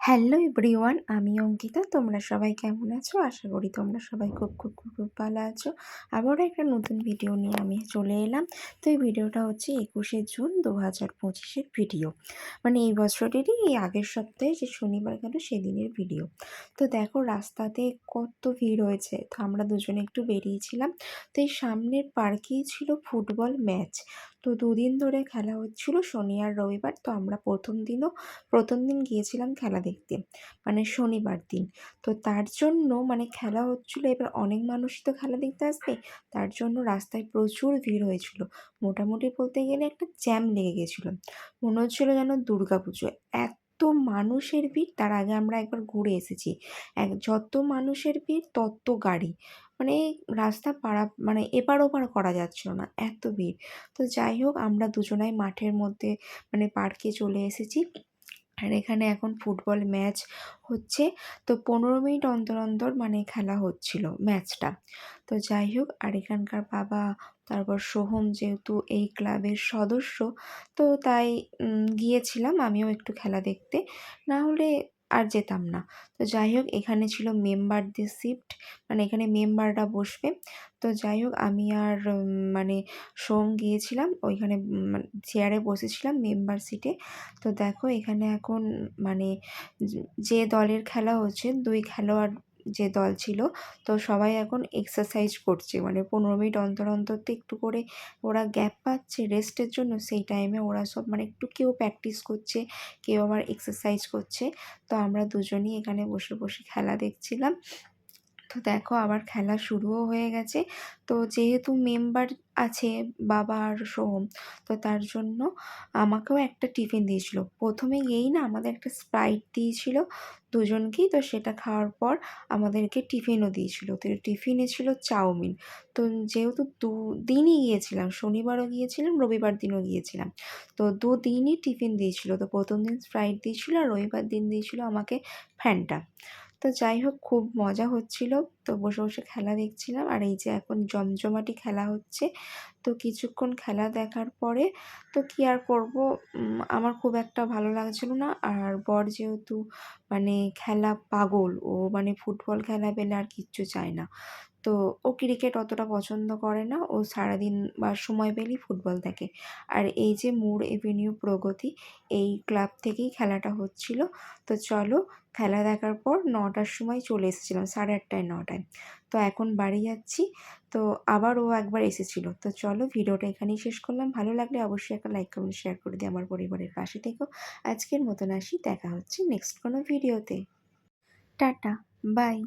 Hello everyone, আমি অঙ্কিতা। তোমরা সবাই কেমন আছো? আশা করি তোমরা সবাই খুব খুব খুব খুব ভালো আছো। আবারও একটা নতুন ভিডিও নিয়ে আমি চলে এলাম। তো এই ভিডিওটা হচ্ছে একুশে জুন দু হাজার পঁচিশের ভিডিও মানে এই বছরেরই এই আগের সপ্তাহে যে শনিবার গেল সেদিনের ভিডিও তো দেখো, রাস্তাতে কত ভিড় হয়েছে। তো আমরা দুজনে একটু বেরিয়েছিলাম। তো এই সামনের পার্কেই ছিল ফুটবল ম্যাচ। তো দুদিন ধরে খেলা হচ্ছিল শনি আর রবিবার। তো আমরা প্রথম দিনও, প্রথম দিন গিয়েছিলাম খেলা দেখতে মানে শনিবার দিন। তো তার জন্য মানে খেলা হচ্ছিল, এবার অনেক মানুষই তো খেলা দেখতে আসবে, তার জন্য রাস্তায় প্রচুর ভিড় হয়েছিল। মোটামুটি বলতে গেলে একটা জ্যাম লেগে গেছিল। মনে হচ্ছিল যেন দুর্গা পুজো এত মানুষের ভিড়, তার আগে আমরা একবার ঘুরে এসেছি। এক, যত মানুষের ভিড়, তত গাড়ি। মানে রাস্তা পাড়া মানে এপার ওপার করা যাচ্ছিল না, এত ভিড়। তো যাই হোক, আমরা দুজনাই মাঠের মধ্যে মানে পার্কে চলে এসেছি। আর এখানে এখন ফুটবল ম্যাচ হচ্ছে। তো পনেরো মিনিট অন্তর অন্তর মানে খেলা হচ্ছিল ম্যাচটা। তো যাই হোক, আর এখানকার বাবা, তারপর সোহম যেহেতু এই ক্লাবের সদস্য, তো তাই গিয়েছিলাম আমিও একটু খেলা দেখতে। না হলে আর যেতাম না। তো যাই হোক এখানে ছিল মেম্বারদের শিফট মানে এখানে মেম্বাররা বসবে। তো যাই হোক আমি আর মানে সোম গিয়েছিলাম, ওইখানে চেয়ারে বসেছিলাম মেম্বার সিটে তো দেখো, এখানে এখন মানে যে দলের খেলা হচ্ছে, দুই খেলোয়াড় যে দল ছিল। তো সবাই এখন এক্সারসাইজ করছে। মানে পনেরো মিনিট অন্তর অন্তর তো একটু করে ওরা গ্যাপ পাচ্ছে। রেস্টের জন্য সেই টাইমে ওরা সব মানে একটু কেউ প্র্যাকটিস করছে, কেউ আবার এক্সারসাইজ করছে। তো আমরা দুজনই এখানে বসে বসে খেলা দেখছিলাম। তো দেখো আবার খেলা শুরুও হয়ে গেছে। তো যেহেতু মেম্বার আছে বাবা আর সোহম, তো তার জন্য আমাকেও একটা টিফিন দিয়েছিল। প্রথমে গিয়েই না আমাদের একটা স্প্রাইট দিয়েছিল দুজনকেই, তো সেটা খাওয়ার পর আমাদেরকে টিফিনও দিয়েছিল। তো টিফিনে ছিল চাউমিন। তো যেহেতু দু দিনই গিয়েছিলাম, শনিবারও গিয়েছিলাম, রবিবার দিনও গিয়েছিলাম, তো দুদিনই টিফিন দিয়েছিল। তো প্রথম দিন স্প্রাইট দিয়েছিল আর রবিবার দিন দিয়েছিল আমাকে ফ্যানটা তো যাই হোক, খুব মজা হচ্ছিল। তো বসে বসে খেলা দেখছিলাম। আর এই যে এখন জমজমাটি খেলা হচ্ছে, তো কিছুক্ষণ খেলা দেখার পরে তো কি আর করব? আমার খুব একটা ভালো লাগছিল না। আর বর যেহেতু মানে খেলা পাগল, ও মানে ফুটবল খেলা পেলে আর কিচ্ছু চায় না। তো ও ক্রিকেট অতটা পছন্দ করে না। ও সারাদিন বা সময় পেলেই ফুটবল দেখে। আর এই যে মোড় এভিনিউ প্রগতি, এই ক্লাব থেকেই খেলাটা হচ্ছিল। তো চলো, খেলা দেখার পর নটার সময় চলে এসেছিলাম, সাড়ে আটটায়, নটায়। তো এখন বাড়ি যাচ্ছি। তো আবার ও একবার এসেছিল। তো চলো, ভিডিওটা এখানেই শেষ করলাম। ভালো লাগলে অবশ্যই একটা লাইক কমেন্ট শেয়ার করে দিই আমার পরিবারের পাশে থেকেও আজকের মতন আসি, দেখা হচ্ছে নেক্সট কোনো ভিডিওতে টাটা বাই